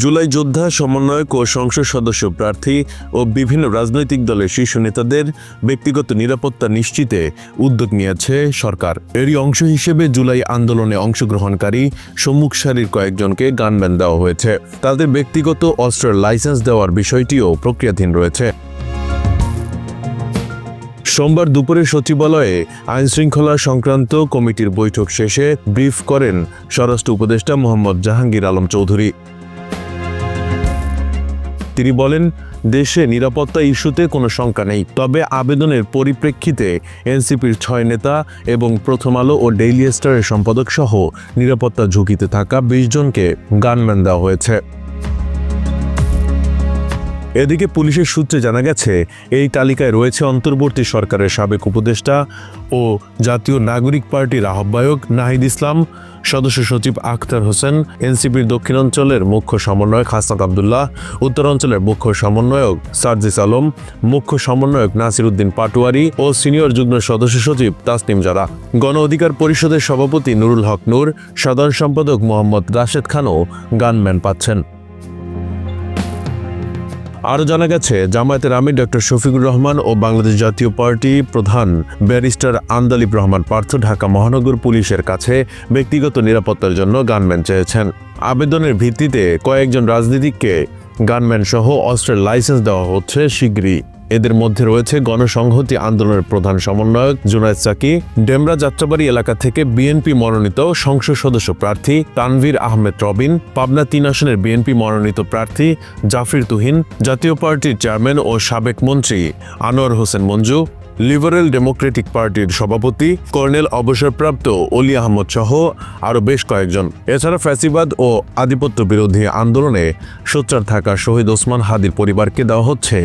জুলাই যোদ্ধা, সমন্বয়ক ও সংসদ সদস্য, প্রার্থী ও বিভিন্ন রাজনৈতিক দলের শীর্ষ নেতাদের ব্যক্তিগত নিরাপত্তা নিশ্চিতে উদ্যোগ নিয়েছে সরকার। এরই অংশ হিসেবে জুলাই আন্দোলনে অংশগ্রহণকারী সম্মুখ সারির কয়েকজনকে গানম্যান দেওয়া হয়েছে। তাদের ব্যক্তিগত অস্ত্রের লাইসেন্স দেওয়ার বিষয়টিও প্রক্রিয়াধীন রয়েছে। সোমবার দুপুরে সচিবালয়ে আইন শৃঙ্খলা সংক্রান্ত কমিটির বৈঠক শেষে ব্রিফ করেন স্বরাষ্ট্র উপদেষ্টা মোহাম্মদ জাহাঙ্গীর আলম চৌধুরী। তিনি বলেন, দেশে নিরাপত্তা ইস্যুতে কোনো শঙ্কা নেই। তবে আবেদনের পরিপ্রেক্ষিতে এনসিপির ছয় নেতা এবং প্রথম আলো ও ডেইলি স্টারের সম্পাদক সহ নিরাপত্তা ঝুঁকিতে থাকা বিশ জনকে গানম্যান দেওয়া হয়েছে। এদিকে পুলিশের সূত্রে জানা গেছে, এই তালিকায় রয়েছে অন্তর্বর্তী সরকারের সাবেক উপদেষ্টা ও জাতীয় নাগরিক পার্টির আহ্বায়ক নাহিদ ইসলাম, সদস্য সচিব আখতার হোসেন, এনসিপির দক্ষিণাঞ্চলের মুখ্য সমন্বয়ক হাসান আবদুল্লাহ উত্তরাঞ্চলের মুখ্য সমন্বয়ক সার্জিস আলম, মুখ্য সমন্বয়ক নাসির উদ্দিন পাটোয়ারি ও সিনিয়র যুগ্ম সদস্য সচিব তাসনিম জারা। গণ অধিকার পরিষদের সভাপতি নুরুল হক নূর, সাধারণ সম্পাদক মোহাম্মদ রাশেদ খানও গানম্যান পাচ্ছেন। আরও জানা গেছে, জামায়াতের আমির ডক্টর শফিকুর রহমান ও বাংলাদেশ জাতীয় পার্টি প্রধান ব্যারিস্টার আন্দালিব রহমান পার্থ ঢাকা মহানগর পুলিশের কাছে ব্যক্তিগত নিরাপত্তার জন্য গানম্যান চেয়েছেন। আবেদনের ভিত্তিতে কয়েকজন রাজনীতিককে গানম্যান সহ অস্ত্রের লাইসেন্স দেওয়া হচ্ছে শীঘ্রই এদের মধ্যে রয়েছে গণসংহতি আন্দোলনের প্রধান সমন্বয়ক জুনায়দ সাকি, ডেমরা যাত্রাবাড়ি এলাকা থেকে বিএনপি মনোনীত সংসদ সদস্য প্রার্থী তানভীর আহমেদ রবিন, পাবনা তিন আসনের বিএনপি মনোনীত প্রার্থী জাফরির তুহিন, জাতীয় পার্টির চেয়ারম্যান ও সাবেক মন্ত্রী আনোয়ার হোসেন মঞ্জু লিবারেল ডেমোক্রেটিক পার্টির সভাপতি কর্নেল অবসরপ্রাপ্ত অলি আহমদ সহ আরও বেশ কয়েকজন। এছাড়া ফ্যাসিবাদ ও আধিপত্য বিরোধী আন্দোলনে সোচ্চার থাকা শহীদ ওসমান হাদির পরিবারকে দেওয়া হচ্ছে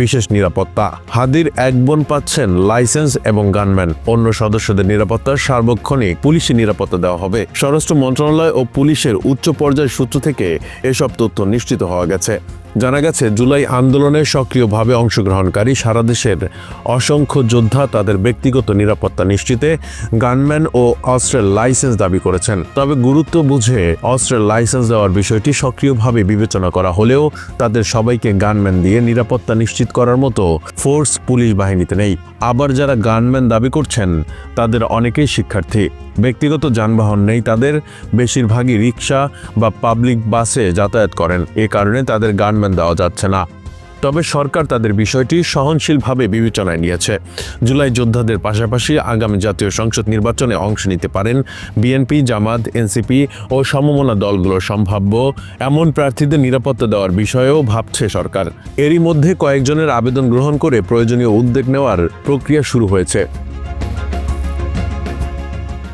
বিশেষ নিরাপত্তা। হাদির এক বোন পাচ্ছেন লাইসেন্স এবং গানম্যান। অন্য সদস্যদের নিরাপত্তা সার্বক্ষণিক পুলিশি নিরাপত্তা দেওয়া হবে। স্বরাষ্ট্র মন্ত্রণালয় ও পুলিশের উচ্চ পর্যায়ের সূত্র থেকে এসব তথ্য নিশ্চিত হওয়া গেছে। জানা গেছে, জুলাই আন্দোলনে সক্রিয়ভাবে অংশগ্রহণকারী সারা দেশের অসংখ্য যোদ্ধা তাদের ব্যক্তিগত নিরাপত্তা নিশ্চিতে গানম্যান ও অস্ত্রের লাইসেন্স দাবি করেছেন। তবে গুরুত্ব বুঝে অস্ত্রের লাইসেন্স দেওয়ার বিষয়টি সক্রিয়ভাবে বিবেচনা করা হলেও তাদের সবাইকে গানম্যান দিয়ে নিরাপত্তা নিশ্চিত করার মতো ফোর্স পুলিশ বাহিনীতে নেই। আবার যারা গানম্যান দাবি করছেন, তাদের অনেকেই শিক্ষার্থী। ব্যক্তিগত যানবাহন নেই, তাদের বেশিরভাগই রিক্সা বা পাবলিক বাসে যাতায়াত করেন। এ কারণে তাদের গানম্যান দেওয়া যাচ্ছে না। তবে সরকার তাদের বিষয়টি সহনশীলভাবে বিবেচনায় নিয়েছে। জুলাই যোদ্ধাদের পাশাপাশি আগামী জাতীয় সংসদ নির্বাচনে অংশ নিতে পারেন বিএনপি, জামাত, এনসিপি ও সমমনা দলগুলোর সম্ভাব্য এমন প্রার্থীদের নিরাপত্তা দেওয়ার বিষয়েও ভাবছে সরকার। এরই মধ্যে কয়েকজনের আবেদন গ্রহণ করে প্রয়োজনীয় উদ্যোগ নেওয়ার প্রক্রিয়া শুরু হয়েছে।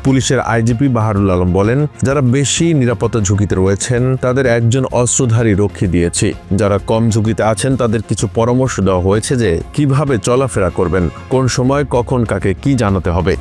পুলিশের আইজিপি বাহারুল আলম বলেন, যারা বেশি নিরাপত্তা ঝুঁকিতে রয়েছেন, তাদের একজন অস্ত্রধারী রক্ষী দিয়েছি। যারা কম ঝুঁকিতে আছেন, তাদের কিছু পরামর্শ দেওয়া হয়েছে যে, কীভাবে চলাফেরা করবেন, কোন সময়, কখন, কাকে, কি জানাতে হবে।